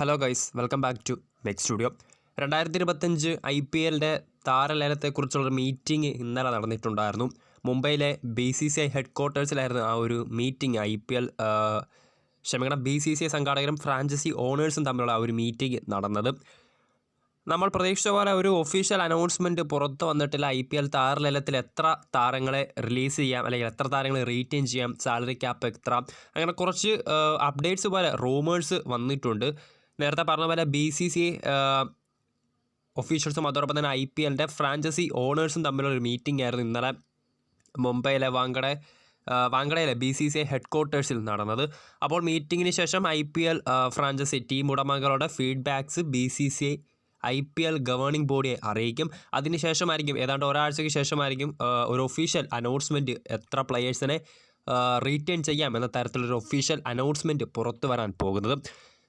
Hello guys welcome back to mech studio രണ്ടായിരത്തി ഇരുപത്തഞ്ച് I P എല്ലിന്റെ താരലേലത്തെക്കുറിച്ചുള്ളൊരു മീറ്റിംഗ് ഇന്നലെ നടന്നിട്ടുണ്ടായിരുന്നു. മുംബൈയിലെ B C C I head ക്വാർട്ടേഴ്സിലായിരുന്നു ആ ഒരു മീറ്റിംഗ് ഐ പി എൽ ക്ഷമിക്കണം ബി സി സി ഐ സംഘാടകരും ഫ്രാഞ്ചൈസി ഓണേഴ്സും തമ്മിലുള്ള ആ ഒരു മീറ്റിംഗ് നടന്നത്. നമ്മൾ പ്രതീക്ഷിച്ച പോലെ ഒരു ഒഫീഷ്യൽ അനൗൺസ്മെന്റ് പുറത്ത് വന്നിട്ടില്ല. ഐ പി എൽ താരലേലത്തിൽ എത്ര താരങ്ങളെ റിലീസ് ചെയ്യാം അല്ലെങ്കിൽ എത്ര താരങ്ങളെ റീറ്റെയിൻ ചെയ്യാം സാലറി ക്യാപ്പ് എത്ര? അങ്ങനെ കുറച്ച് അപ്ഡേറ്റ്സ് പോലെ റൂമേഴ്സ് വന്നിട്ടുണ്ട്. നേരത്തെ പറഞ്ഞ പോലെ ബി സി സി ഒഫീഷ്യൽസും അതോടൊപ്പം തന്നെ ഐ പി എല്ലിന്റെ ഫ്രാഞ്ചൈസി ഓണേഴ്സും തമ്മിലുള്ള ഒരു മീറ്റിംഗ് ആയിരുന്നു ഇന്നലെ മുംബൈയിലെ വാങ്കടെ വാങ്കടയിലെ ബി സി സി ഹെഡ് ക്വാർട്ടേഴ്സിൽ നടന്നത്. അപ്പോൾ മീറ്റിങ്ങിന് ശേഷം I P L franchise team ഉടമകളുടെ feedbacks B C C I P L governing ബോഡിയെ അറിയിക്കും. അതിനുശേഷമായിരിക്കും ഏതാണ്ട് ഒരാഴ്ചയ്ക്ക് ശേഷമായിരിക്കും ഒരു ഒഫീഷ്യൽ അനൗൺസ്മെന്റ് എത്ര പ്ലെയേഴ്സിനെ റീറ്റേൺ ചെയ്യാം എന്ന തരത്തിലൊരു ഒഫീഷ്യൽ അനൗൺസ്മെന്റ് പുറത്തു വരാൻ പോകുന്നത്.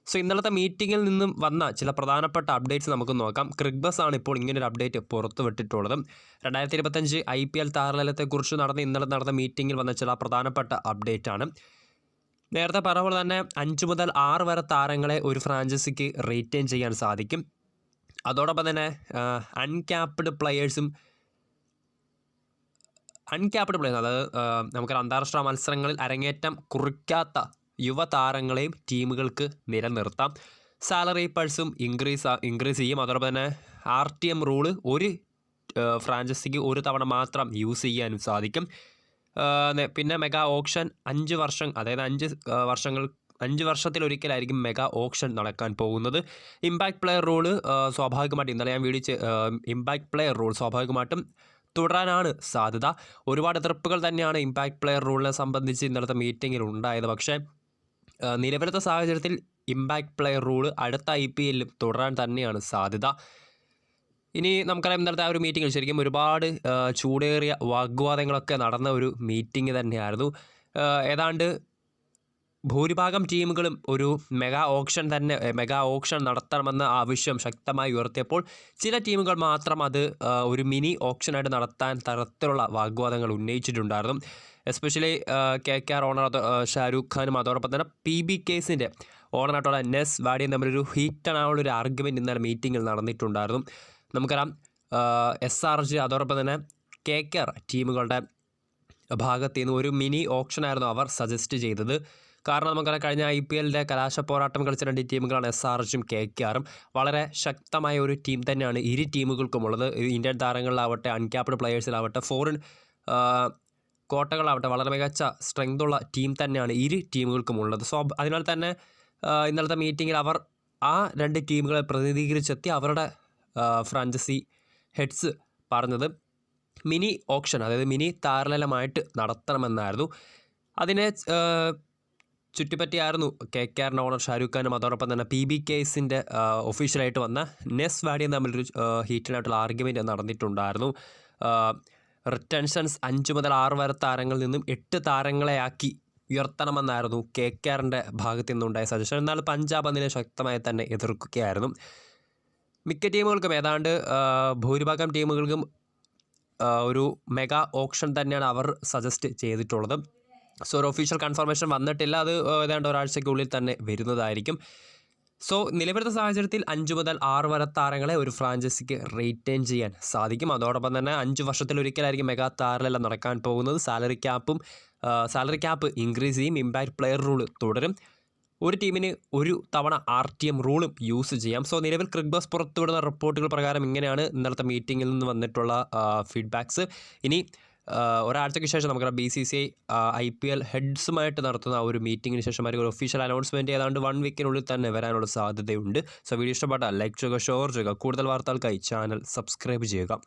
സോ ഇന്നലത്തെ മീറ്റിങ്ങിൽ നിന്നും വന്ന ചില പ്രധാനപ്പെട്ട അപ്ഡേറ്റ്സ് നമുക്ക് നോക്കാം. ക്രിക്ബസ് ആണ് ഇപ്പോൾ ഇങ്ങനെ ഒരു അപ്ഡേറ്റ് പുറത്തുവിട്ടിട്ടുള്ളത് രണ്ടായിരത്തി ഇരുപത്തഞ്ച് ഐ പി എൽ താരലത്തെക്കുറിച്ച് നടന്ന ഇന്നലെ നടന്ന മീറ്റിങ്ങിൽ വന്ന ചില പ്രധാനപ്പെട്ട അപ്ഡേറ്റ് ആണ്. നേരത്തെ പറഞ്ഞ പോലെ തന്നെ അഞ്ച് മുതൽ ആറ് വരെ താരങ്ങളെ ഒരു ഫ്രാഞ്ചൈസിക്ക് റീറ്റെയിൻ ചെയ്യാൻ സാധിക്കും. അതോടൊപ്പം തന്നെ അൺക്യാപ്ഡ് പ്ലെയേഴ്സും അൺക്യാപ്ഡ് പ്ലെയേഴ്സ് അതായത് നമുക്കൊരു അന്താരാഷ്ട്ര മത്സരങ്ങളിൽ അരങ്ങേറ്റം കുറിക്കാത്ത യുവതാരങ്ങളെയും ടീമുകൾക്ക് നിലനിർത്താം. സാലറി പൾസും ഇൻക്രീസ് ഇൻക്രീസ് ചെയ്യും. അതോടൊപ്പം തന്നെ ആർ ടി എം റൂൾ ഒരു ഫ്രാഞ്ചൈസിക്ക് ഒരു തവണ മാത്രം യൂസ് ചെയ്യാനും സാധിക്കും. പിന്നെ മെഗാ ഓപ്ഷൻ അഞ്ച് വർഷം അതായത് അഞ്ച് വർഷങ്ങൾ അഞ്ച് വർഷത്തിലൊരിക്കലായിരിക്കും മെഗാ ഓപ്ഷൻ നടക്കാൻ പോകുന്നത്. ഇമ്പാക്ട് പ്ലെയർ റൂൾ സ്വാഭാവികമായിട്ടും ഇന്നലെ ഞാൻ വീഡിയോ ഇമ്പാക്ട് പ്ലെയർ റൂൾ സ്വാഭാവികമായിട്ടും തുടരാനാണ് സാധ്യത. ഒരുപാട് എതിർപ്പുകൾ തന്നെയാണ് ഇമ്പാക്ട് പ്ലെയർ റൂളിനെ സംബന്ധിച്ച് ഇന്നലത്തെ മീറ്റിങ്ങിൽ ഉണ്ടായത്. പക്ഷേ നിലവിലത്തെ സാഹചര്യത്തിൽ ഇമ്പാക്ട് പ്ലെയർ റൂൾ അടുത്ത ഐ പി എല്ലിലും തുടരാൻ തന്നെയാണ് സാധ്യത. ഇനി നമുക്കറിയാം ഇന്നലത്തെ ആ ഒരു മീറ്റിങ്ങിൽ ശരിക്കും ഒരുപാട് ചൂടേറിയ വാഗ്വാദങ്ങളൊക്കെ നടന്ന ഒരു മീറ്റിംഗ് തന്നെയായിരുന്നു. ഏതാണ്ട് ഭൂരിഭാഗം ടീമുകളും ഒരു മെഗാ ഓപ്ഷൻ തന്നെ മെഗാ ഓപ്ഷൻ നടത്തണമെന്ന ആവശ്യം ശക്തമായി ഉയർത്തിയപ്പോൾ ചില ടീമുകൾ മാത്രം അത് ഒരു മിനി ഓപ്ഷനായിട്ട് നടത്താൻ തരത്തിലുള്ള വാഗ്വാദങ്ങൾ ഉന്നയിച്ചിട്ടുണ്ടായിരുന്നു. Especially K K R owner Shah Rukh ഖാനും അതോടൊപ്പം തന്നെ പി ബി കേസിന്റെ ഓണറായിട്ടുള്ള നെസ് വാഡിയും തമ്മിലൊരു ഹീറ്റണായുള്ള ഒരു ആർഗ്യുമെന്റ് ഇന്നലെ മീറ്റിങ്ങിൽ നടന്നിട്ടുണ്ടായിരുന്നു. നമുക്കറിയാം എസ് ആർ ജി അതോടൊപ്പം തന്നെ കെ കെ ആർ ടീമുകളുടെ ഭാഗത്ത് നിന്ന് ഒരു മിനി ഓപ്ഷനായിരുന്നു അവർ സജസ്റ്റ് ചെയ്തത്. കാരണം നമുക്കറിയാം കഴിഞ്ഞ ഐ പി എല്ലിന്റെ കലാശ പോരാട്ടം കളിച്ച രണ്ട് ടീമുകളാണ് എസ് ആർ എച്ചും കെ കെ ആറും. വളരെ ശക്തമായ ഒരു ടീം തന്നെയാണ് ഇരു ടീമുകൾക്കുമുള്ളത്. ഇന്ത്യൻ താരങ്ങളിലാവട്ടെ അൺക്യാപ്ഡ് പ്ലെയേഴ്സിലാവട്ടെ ഫോറിൻ കോട്ടകളാവട്ടെ വളരെ മികച്ച സ്ട്രെങ്ത് ഉള്ള ടീം തന്നെയാണ് ഇരു ടീമുകൾക്കുമുള്ളത്. സോ അതിനാൽ തന്നെ ഇന്നലത്തെ മീറ്റിങ്ങിൽ അവർ ആ രണ്ട് ടീമുകളെ പ്രതിനിധീകരിച്ചെത്തി അവരുടെ ഫ്രാഞ്ചൈസി ഹെഡ്സ് പറഞ്ഞത് മിനി ഓപ്ഷൻ അതായത് മിനി താരലമായിട്ട് നടത്തണമെന്നായിരുന്നു. അതിനെ ചുറ്റിപ്പറ്റിയായിരുന്നു കെ കെ ആറിന്റെ ഓണർ ഷാരൂഖ് ഖാനും അതോടൊപ്പം തന്നെ പി ബി കേസിന്റെ ഒഫീഷ്യലായിട്ട് വന്ന നെസ് വാഡിയും തമ്മിലൊരു ഹീറ്റിനായിട്ടുള്ള ആർഗ്യുമെന്റ് നടന്നിട്ടുണ്ടായിരുന്നു. റിട്ടൻഷൻസ് അഞ്ച് മുതൽ ആറ് വരെ താരങ്ങളിൽ നിന്നും എട്ട് താരങ്ങളെയാക്കി ഉയർത്തണമെന്നായിരുന്നു കെ കെ ആറിന്റെ ഭാഗത്തു നിന്നുണ്ടായ സജഷൻ എന്നാൽ പഞ്ചാബ് അതിനെ ശക്തമായി തന്നെ എതിർക്കുകയായിരുന്നു. മിക്ക ടീമുകൾക്കും ഏതാണ്ട് ഭൂരിഭാഗം ടീമുകൾക്കും ഒരു മെഗാ ഓപ്ഷൻ തന്നെയാണ് അവർ സജസ്റ്റ് ചെയ്തിട്ടുള്ളത്. സോ ഒരു ഒഫീഷ്യൽ കൺഫർമേഷൻ വന്നിട്ടില്ല. അത് ഏതാണ്ട് ഒരാഴ്ചയ്ക്കുള്ളിൽ തന്നെ വരുന്നതായിരിക്കും. സോ നിലവിലത്തെ സാഹചര്യത്തിൽ അഞ്ച് മുതൽ ആറ് വരെ താരങ്ങളെ ഒരു ഫ്രാഞ്ചൈസിക്ക് റീറ്റെയിൻ ചെയ്യാൻ സാധിക്കും. അതോടൊപ്പം തന്നെ അഞ്ച് വർഷത്തിലൊരിക്കലായിരിക്കും മെഗാ താരലെല്ലാം നടക്കാൻ പോകുന്നത്. സാലറി ക്യാപ്പും സാലറി ക്യാപ്പ് ഇൻക്രീസ് ചെയ്യും. ഇമ്പാക്ട് പ്ലെയർ റൂൾ തുടരും. ഒരു ടീമിന് ഒരു തവണ ആർ ടി എം റൂളും യൂസ് ചെയ്യാം. സോ നിലവിൽ ക്രിക്ബസ് പുറത്തുവിടുന്ന റിപ്പോർട്ടുകൾ പ്രകാരം ഇങ്ങനെയാണ് ഇന്നലത്തെ മീറ്റിങ്ങിൽ നിന്ന് വന്നിട്ടുള്ള ഫീഡ്ബാക്സ് ഇനി ഒരാഴ്ചയ്ക്ക് ശേഷം നമുക്ക് B C C I P L ഹെഡ്സുമായിട്ട് നടത്തുന്ന ആ ഒരു മീറ്റിങ്ങിന് ശേഷം ഒരു ഒഫീഷ്യൽ അനൗൺസ്മെന്റ് ഏതാണ്ട് വൺ വീക്കിനുള്ളിൽ തന്നെ വരാനുള്ള സാധ്യതയുണ്ട്. സോ വീഡിയോ ഇഷ്ടപ്പെട്ടാൽ ലൈക്ക് ചെയ്യുക ഷെയർ ചെയ്യുക. കൂടുതൽ വാർത്തകൾക്കായി ചാനൽ സബ്സ്ക്രൈബ് ചെയ്യുക.